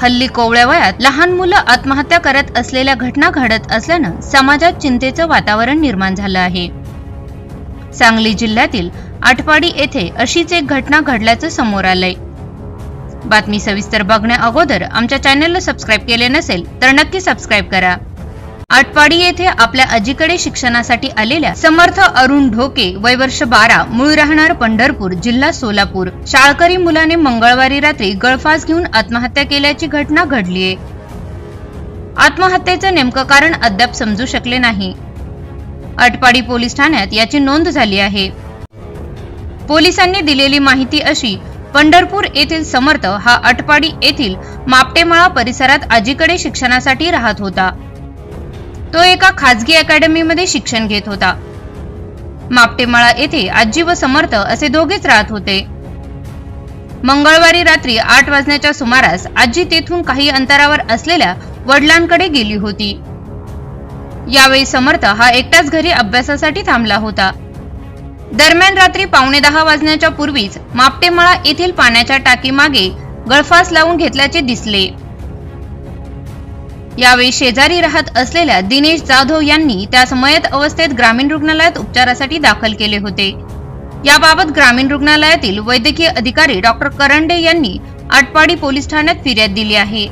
हल्ली कोवळ्या वयात लहान मुलं आत्महत्या करत असलेल्या घटना घडत असल्यानं समाजात चिंतेचं वातावरण निर्माण झालं आहे. सांगली जिल्ह्यातील आटपाडी येथे अशीच एक घटना घडल्याचं समोर आलंय. बातमी सविस्तर बघण्या अगोदर आमच्या चॅनलला सबस्क्राईब केले नसेल तर नक्की सबस्क्राईब करा. आटपाडी येथे आपल्या आजीकडे शिक्षणासाठी आलेल्या समर्थ अरुण ढोके वय वर्ष बारा मूळ राहणार पंढरपूर जिल्हा सोलापूर. शाळकरी मुलाने मंगळवारी रात्री गळफास घेऊन आत्महत्या केल्याची घटना घडलीय आत्महत्येचं नेमकं कारण अद्याप समजू शकले नाही. आटपाडी पोलीस ठाण्यात याची नोंद झाली आहे. पोलिसांनी दिलेली माहिती अशी पंढरपूर येथील समर्थ हा अटपाडी येथील मापटेमळा परिसरात आजीकडे शिक्षणासाठी राहत होता. तो एका खाजगी अकॅडमीमध्ये शिक्षण घेत होता. मापटेमळा येथे आजी व समर्थ असे दोघेच राहत होते. मंगळवारी रात्री आठ वाजण्याच्या सुमारास आजी तेथून काही अंतरावर असलेल्या वडिलांकडे गेली होती. यावेळी समर्थ हा एकटाच घरी अभ्यासासाठी थांबला होता. दरम्यान रात्री पावणे दहा वाजण्याच्या पूर्वीच मापटेमळा येथील पाण्याच्या टाकीमागे गळफास लावून घेतल्याचे दिसले. यावेळी शेजारी राहत असलेल्या दिनेश जाधव यांनी त्यास मयत अवस्थेत ग्रामीण रुग्णालयात उपचारासाठी दाखल केले होते. याबाबत ग्रामीण रुग्णालयातील वैद्यकीय अधिकारी डॉक्टर करंडे यांनी आटपाडी पोलीस ठाण्यात फिर्याद दिली आहे.